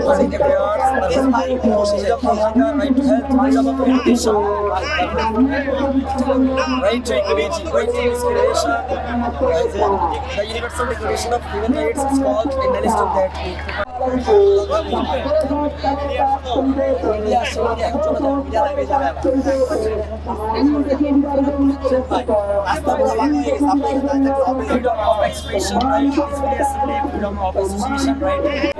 Right to health, right to immunity, right to. The Universal Declaration of Human Rights is called that freedom of expression, right to freedom of association, right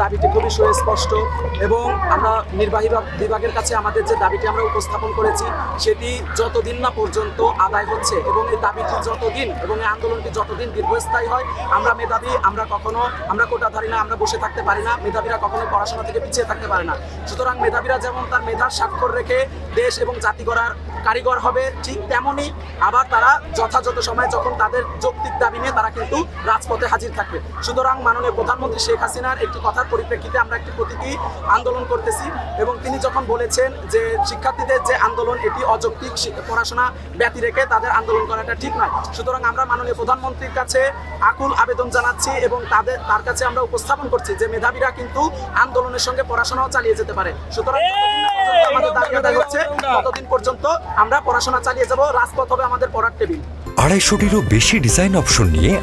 দাবিটি খুবই সুস্পষ্ট এবং আমরা নির্বাহী বিভাগের কাছে আমাদের যে দাবিটি আমরা উপস্থাপন করেছি, সেটি যতদিন না পর্যন্ত আদায় হচ্ছে এবং এই দাবিটি যতদিন এবং এই আন্দোলনটি যতদিন দীর্ঘস্থায়ী হয়, আমরা মেধাবী, আমরা কখনো আমরা কোটা কোটাধারী না, আমরা বসে থাকতে পারি না, মেধাবীরা কখনো পড়াশোনা থেকে পিছিয়ে থাকতে পারে না। সুতরাং মেধাবীরা যেমন তার মেধার স্বাক্ষর রেখে দেশ এবং জাতি গড়ার কারিগর হবে, ঠিক তেমনই আবার তারা যথাযথ সময়ে যখন তাদের যৌক্তিক দাবি নিয়ে তারা কিন্তু রাজপথে হাজির থাকবে। সুতরাং মাননীয় প্রধানমন্ত্রী শেখ হাসিনার একটি কথার পরিপ্রেক্ষিতে আমরা একটি প্রতীকী আন্দোলন করতেছি এবং তিনি যখন বলেছেন যে শিক্ষার্থীদের যে আন্দোলন এটি অযৌক্তিক পড়াশোনা ব্যতি রেখে তাদের আন্দোলন করাটা ঠিক নয়। সুতরাং আমরা মাননীয় প্রধানমন্ত্রীর কাছে আকুল আবেদন জানাচ্ছি এবং তাদের তার কাছে আমরা উপস্থাপন করছি যে মেধাবীরা কিন্তু আন্দোলনের সঙ্গে পড়াশোনাও চালিয়ে যেতে পারে। সুতরাং যতদিন পর্যন্ত আমাদের দাবি আদায় হচ্ছে ততদিন পর্যন্ত আমরা পড়াশোনা চালিয়ে যাব রাজপথ হবে আমাদের পড়ার টেবিল। আড়াইশোটিরও বেশি ডিজাইন অপশন নিয়ে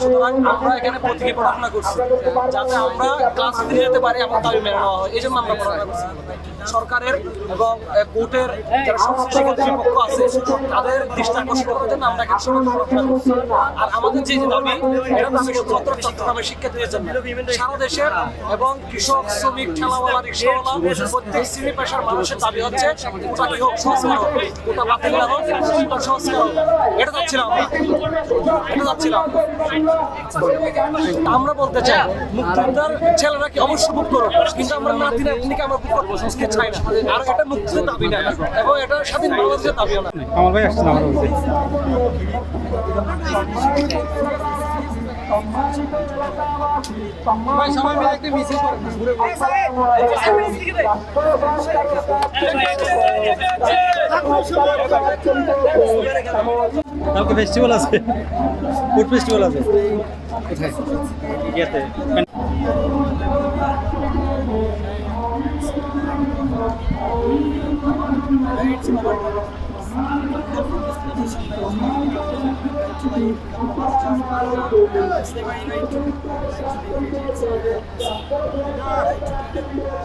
সুতরাং আমরা এখানে প্রতীকী পড়াশোনা করছি। যাতে আমরা ক্লাস ফিরে যেতে পারি আমার দাবি মেনে নেওয়া হয়। এই জন্য আমরা পড়াশোনা করছি। সরকারের এবং কোর্টের যারা সংশ্লিষ্ট কর্তৃপক্ষ আছে, তাদের দৃষ্টি আকর্ষণ করার জন্য আমরা এখানে পড়াশোনা করছি। আর আমাদের যে দাবি, এটা দাবি শুধুমাত্র চট্টগ্রামের শিক্ষার্থীদের জন্য সারা দেশের এবং কৃষক, শ্রমিক ঠেলাওয়ালা রিক্সাওয়ালা, প্রত্যেক শ্রেণি পেশার মানুষের দাবি হচ্ছে, কোটা কি হোক, সংস্কার কোটা বাতিল না হোক সংস্কার এটা চাচ্ছিলাম আমরা। এটা চাচ্ছিলাম আমরা বলতে চাই, মুক্তিযোদ্ধার ছেলেরা কি অবশ্যই বুক করো কিন্তু আমরা নাতি নাতনিকে আমরা বুক করব সংস্কৃত চাই না আর এটা মুক্তির দাবি না, এবং এটা স্বাধীন বাংলাদেশের দাবিও না। আমার ভাই আসছে সবাই মিলে একটা মিছিল কালকে ফেস্টিভ্যাল আছে। ফুড ফেস্টিভ্যাল আছে। কোথায় ইয়াতে। Thank you.